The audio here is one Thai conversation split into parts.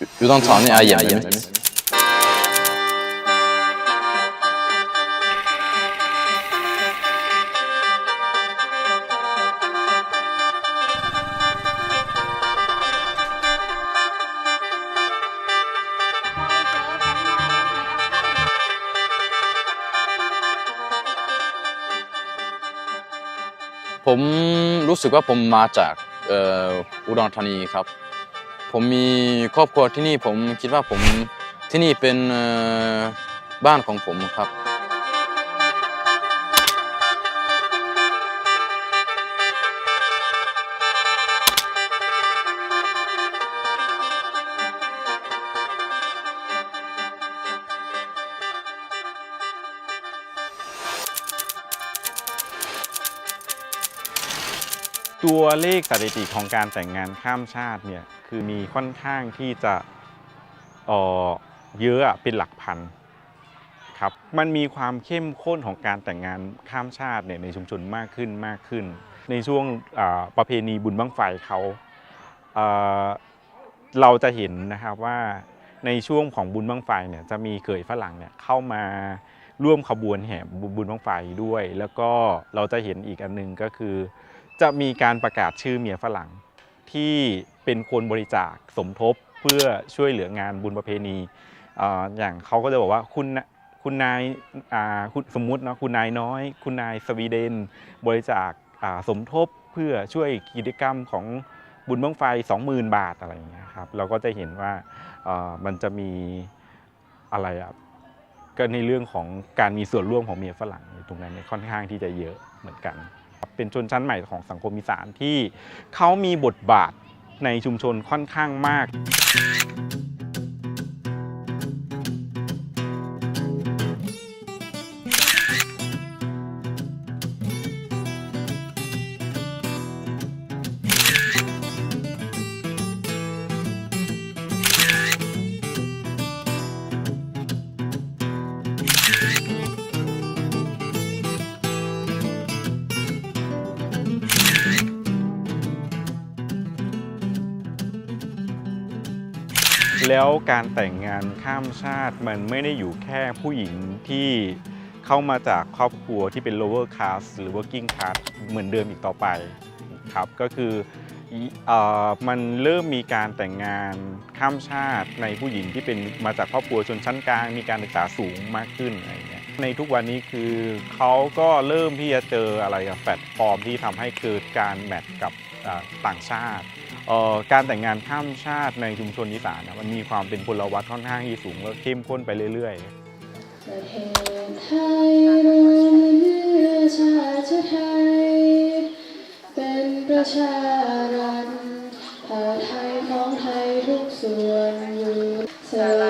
Utan Tani er hjemmet mitt. ผมรู้สึกว่าผมมาจากเอ่ ผมมีครอบครัวที่นี่ผมคิดว่าผมที่นี่เป็นบ้านของผมครับ ตัวเลขสถิติของการแต่งงานข้ามชาติเนี่ยคือมีค่อนข้างที่จะเออเยอะเป็นหลักพันครับมันมีความเข้มข้นของการแต่งงานข้ามชาติเนี่ยในชุมชนมากขึ้นมากขึ้น ในช่วงประเพณีบุญบั้งไฟเขาเเราจะเห็นนะครับว่าในช่วงของบุญบั้งไฟเนี่ยจะมีเขยฝรั่งเนี่ยเข้ามาร่วมขบวนแห่บุญบั้งไฟด้วย แล้วก็เราจะเห็นอีกอันหนึงก็คือ จะมีการประกาศชื่อเมียฝรั่ง ที่เป็นคนบริจาคสมทบเพื่อช่วยเหลืองานบุญประเพณีอย่างเขาก็จะบอกว่าคุณคุณนายสมมุตินะคุณนายน้อย คุณนายสวีเดน บริจาคสมทบเพื่อช่วยกิจกรรมของบุญบั้งไฟ 20,000 บาทอะไรอย่างเงี้ยครับเราก็จะเห็นว่ามันจะมีอะไรอะก็ในเรื่องของการมีส่วนร่วมของเมียฝรั่งตรงนั้นค่อนข้างที่จะเยอะเหมือนกัน เป็นชนชั้นใหม่ของสังคมอีสานที่เขามีบทบาทในชุมชนค่อนข้างมาก แล้วการแต่งงานข้ามชาติมันไม่ได้อยู่แค่ผู้หญิงที่เข้ามาจากครอบครัวที่เป็น lower class หรือ working class เหมือนเดิมอีกต่อไปครับก็คืออมันเริ่มมีการแต่งงานข้ามชาติในผู้หญิงที่เป็นมาจากครอบครัวชนชั้นกลาง มีการศึกษาสูงมากขึ้นอะไรเงี้ยในทุกวันนี้คือเขาก็เริ่มที่จะเจออะไรกับแพลตฟอร์มที่ทำให้เกิดการแมทกับต่างชาติ การแต่งงานข้ามชาติในชุมชนอีสานนะมันมีความเป็นพลวัตค่อนข้างที่สูงแล้วเข้มข้นไปเรื่อยๆประเทศไทยรวมเนื้อชาติไทย เป็นประชารัฐเผ่าไทยของไทยทุกส่วนอยู่สลา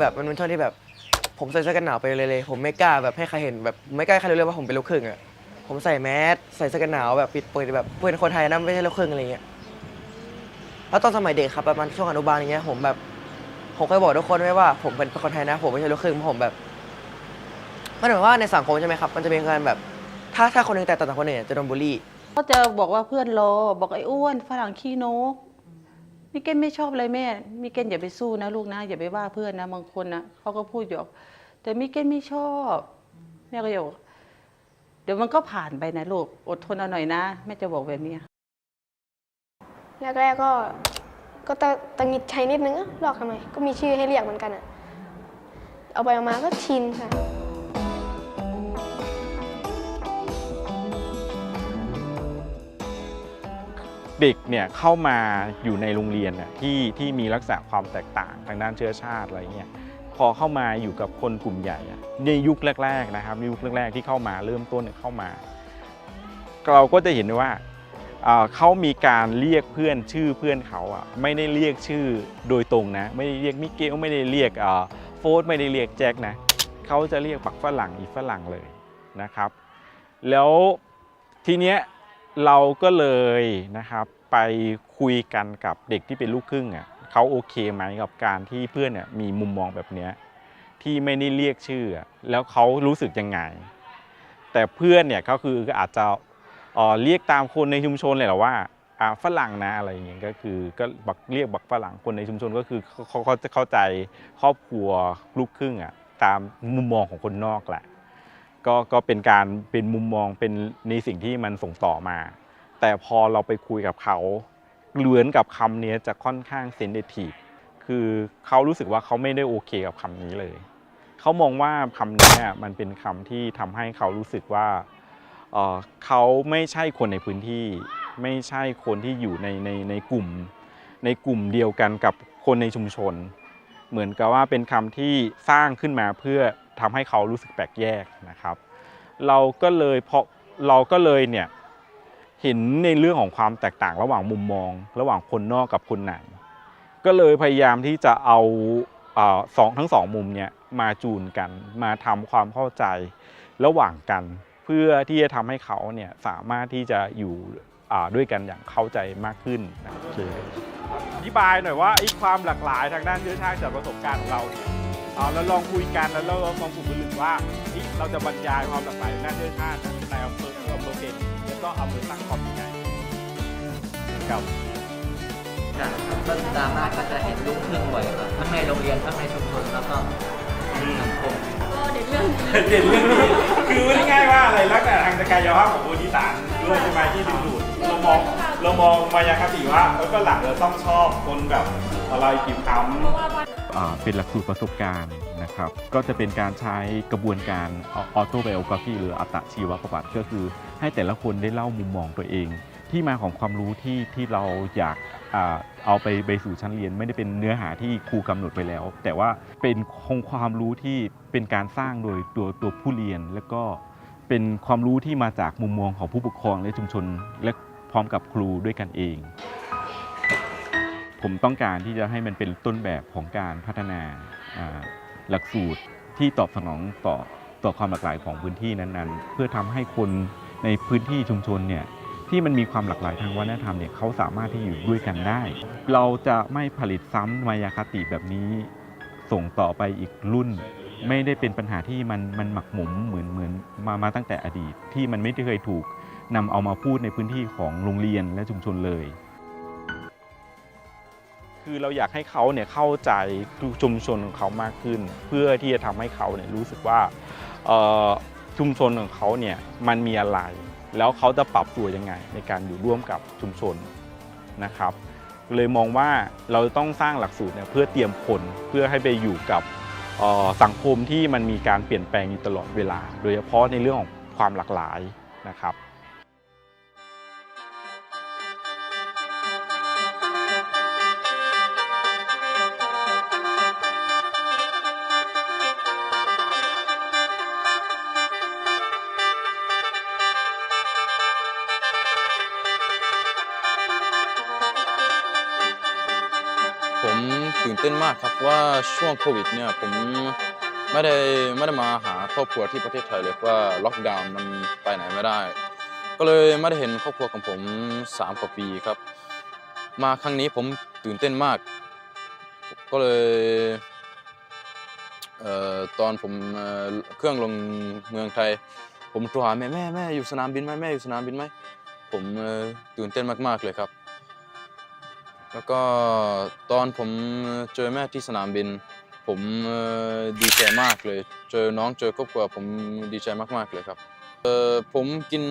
แบบมันเป็นช่วงที่แบบ ผมใส่เสื้อกันหนาวไปเลยเลยผมไม่กล้าแบบให้ใครเห็นแบบไม่กล้าให้ใครรู้เลยว่าผมเป็นลูกครึ่งอะผมใส่แมสใส่เสื้อกันหนาวแบบปิดเปิดแบบเป็นคนไทยนะไม่ใช่ลูกครึ่งอะไรเงี้ยแล้วตอนสมัยเด็กครับประมาณช่วงอนุบาลอย่างเงี้ยผมแบบผมเคยบอกทุกคนไว้ว่าผมเป็นคนไทยนะ ผมไม่ใช่ลูกครึ่งเพราะผมแบบมันเหมือนว่าในสังคมใช่ไหมครับมันจะมีการแบบ ถ้าถ้าคนหนึงแตกต่างจากคนอื่นจะโดนบูลลี่ ก็จะบอกว่าเพื่อนรอบอกไอ้อ้วนฝรั่งขี้นก มิเกนไม่ชอบเลยแม่มิเกนอย่าไปสู้นะลูกนะอย่าไปว่าเพื่อนนะบางคนนะเขาก็พูดหยอกแต่มิเกนไม่ชอบแม่ก็บอกเดี๋ยวมันก็ผ่านไปนะลูกอดทนเอาหน่อยนะแม่จะบอกแบบนี้แรกๆก็ก็ตะตังหงิดใจนิดนึงอะหลอกทำไม ก็มีชื่อให้เรียกเหมือนกันอะเอาไปเอามาก็ชินค่ะ เด็กเนี่ยเข้ามาอยู่ในโรงเรียนน่ะที่ที่มีลักษณะความแตกต่างทางด้านเชื้อชาติอะไรเงี้ยพอเข้ามาอยู่กับคนกลุ่มใหญ่ในยุคแรกๆนะครับในยุคแรกๆที่เข้ามาเริ่มต้นเข้ามา เราก็จะเห็นได้ว่าเขามีการเรียกเพื่อนชื่อเพื่อนเขาอะไม่ได้เรียกชื่อโดยตรงนะ ไม่ได้เรียกมิเกลไม่ได้เรียกโฟร์ไม่ได้เรียกแจ็คนะเขาจะเรียกปักฝรั่งอีฝรั่งเลยนะครับ แล้วทีเนี้ย เราก็เลยนะครับไปคุยกันกับเด็กที่เป็นลูกครึ่งอะเขาโอเคไหมกับการที่เพื่อนเนี่ยมีมุมมองแบบเนี้ยที่ไม่ได้เรียกชื่ออะแล้วเขารู้สึกยังไง แต่เพื่อนเนี่ยก็คือก็อาจจะเอ่อเรียกตามคนในชุมชนเลยหละว่าอ่าฝรั่งนะอะไรอย่างเงี้ยก็คือก็บักเรียกบักฝรั่งคนในชุมชนก็คือเขาเขาจะเข้าใจครอบครัวลูกครึ่งอะตามมุมมองของคนนอกแหละ ก็ก็เป็นการเป็นมุมมองเป็นในสิ่งที่มันส่งต่อมา แต่พอเราไปคุยกับเขาเหลือนกับคำนี้จะค่อนข้างเซนเ i ทีฟคือเขารู้สึกว่าเขาไม่ได้โอเคกับคำนี้เลย เขามองว่าคำนี้มันเป็นคำที่ทำให้เขารู้สึกว่าเอ่อเขาไม่ใช่คนในพื้นที่ ไม่ใช่คนที่อยู่ในในในกลุ่ม ในกลุ่มเดียวกันกับคนในชุมชน เหมือนกับว่าเป็นคำที่สร้างขึ้นมาเพื่อทำให้เขารู้สึกแปลกแยกนะครับ เราก็เลยเพราะเราก็เลยเนี่ยเห็นในเรื่องของความแตกต่างระหว่างมุมมอง ระหว่างคนนอกกับคนในก็เลยพยายามที่จะเอาอาสองทั้งสองมุมเนี่ยมาจูนกันมาทำความเข้าใจระหว่างกัน เพื่อที่จะทำให้เขาเนี่ยสามารถที่จะอยู่อ่าด้วยกันอย่างเข้าใจมากขึ้นนะโอเคอธิบายหน่อยว่าไอ้ความหลากหลายทางด้านเชื้อชาติจากประสบการณ์ของเรา เนี่ยเอาแล้วลองคุยกันแล้วเราลองกลุ่มลึกว่าเฮ้ยเราจะบรรยายความหลากหลายทางด้านเชื้อชาติในอำเภออำเภอเป็นแล้วก็อำเภอตั้งขอบยังไงครับจากต้นดราม่าก็จะเห็นลูกครึ่งบ่อยครับทั้งในโรงเรียนทั้งในชุมชนแล้วก็สังคมเด่นเรื่องนี้คือพูดง่ายๆว่าอะไรลักษณะทางกายภาพของคนอีสานด้วยใช่ไหมที่ดึงดูดเรามองเรามองมายาคติว่าเออก็หลังเราต้องชอบคนแบบอะไรกิบคำอ่า เป็นหลักสูตรประสบการณ์นะครับ ก็จะเป็นการใช้กระบวนการออโตไบโอกราฟีหรืออัตชีวประวัติก็คือ ให้แต่ละคนได้เล่ามุมมองตัวเอง ที่มาของความรู้ที่ที่เราอยากอเอาไปไปสู่ชั้นเรียน ไม่ได้เป็นเนื้อหาที่ครูกำหนดไปแล้ว แต่ว่าเป็นคงความรู้ที่เป็นการสร้างโดยตัวตัวผู้เรียน แล้วก็เป็นความรู้ที่มาจากมุมมองของผู้ปกครองและชุมชน และพร้อมกับครูด้วยกันเอง ผมต้องการที่จะให้มันเป็นต้นแบบของการพัฒนาหลักสูตรที่ตอบสนองต่อต่อความหลากหลายของพื้นที่นั้นๆ เพื่อทำให้คนในพื้นที่ชุมชนเนี่ยที่มันมีความหลากหลายทางวัฒนธรรมเนี่ยเขาสามารถที่อยู่ด้วยกันได้ เราจะไม่ผลิตซ้ำมายาคติแบบนี้ ส่งต่อไปอีกรุ่น ไม่ได้เป็นปัญหาที่มันมันหมักหมมเหมือนเหมือนมามาตั้งแต่อดีต ที่มันไม่ได้เคยถูกนำเอามาพูดในพื้นที่ของโรงเรียนและชุมชนเลย คือเราอยากให้เขาเนี่ยเข้าใจชุมชนของเขามากขึ้น เพื่อที่จะทำให้เขาเนี่ยรู้สึกว่าชุมชนของเขาเนี่ยมันมีอะไร แล้วเขาจะปรับตัวยังไง ในการอยู่ร่วมกับชุมชนนะครับเลยมองว่าเราต้องสร้างหลักสูตรเนี่ยเพื่อเตรียมคนเพื่อให้ไปอยู่กับสังคมที่มันมีการเปลี่ยนแปลงอยู่ตลอดเวลา โดยเฉพาะในเรื่องของความหลากหลายนะครับ ผมตื่นเต้นมากครับว่าช่วงโควิดเนี่ยผมไม่ได้ไม่ได้มาหาครอบครัวที่ประเทศไทยเลยเพราะว่าล็อกดาวน์มันไปไหนไม่ได้ ก็เลยไม่ได้เห็นครอบครัวของผมสามกว่าปีครับ มาครั้งนี้ผมตื่นเต้นมาก ก็เลยเอ่อตอนผมเเครื่องลงเมืองไทย ผมโทรหาแม่แม่แม่อยู่สนามบินไหมแม่อยู่สนามบินไหมผมตื่นเต้นมากๆเลยครับ แล้วก็ตอนผมเจอแม่ที่สนามบิน ผมดีใจมากเลย เจอน้องเจอครอบครัวผมดีใจมากๆเลยครับผมกิน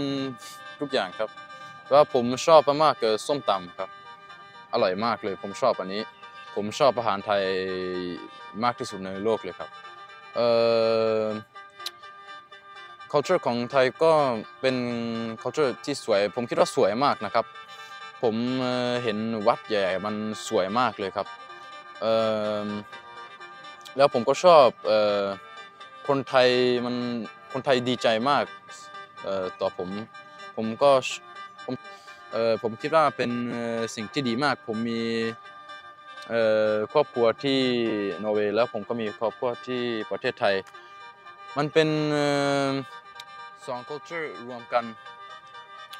ทุกอย่างครับว่าผมชอบมากๆคือส้มตำครับ อร่อยมากเลย ผมชอบอันนี้ ผมชอบอาหารไทยมากที่สุดในโลกเลยครับเอ่อ culture ของไทยก็เป็น culture ที่สวย ผมคิดว่าสวยมากนะครับ ผมเห็นวัดใหญ่มันสวยมากเลยครับแล้วผมก็ชอบออคนไทยมันคนไทยดีใจมากต่อผมผมก็ผมผมคิดว่าเป็นสิ่งที่ดีมาก ผมมีครอบครัวที่นอร์เวย์แล้วผมก็มีครอบครัวที่ประเทศไทย มันเป็นออสอง culture รวมกัน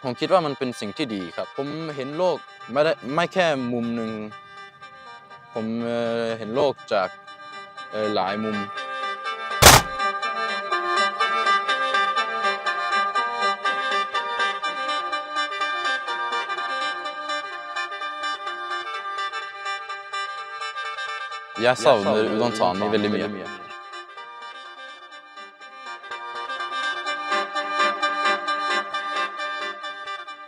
ผมคิดว่ามันเป็นสิ่งที่ดีครับ ผมเห็นโลกไม่ได้ไม่แค่มุมหนึ่ง ผมเห็นโลกจากหลายมุม Jeg savner Udan Tani veldig mye.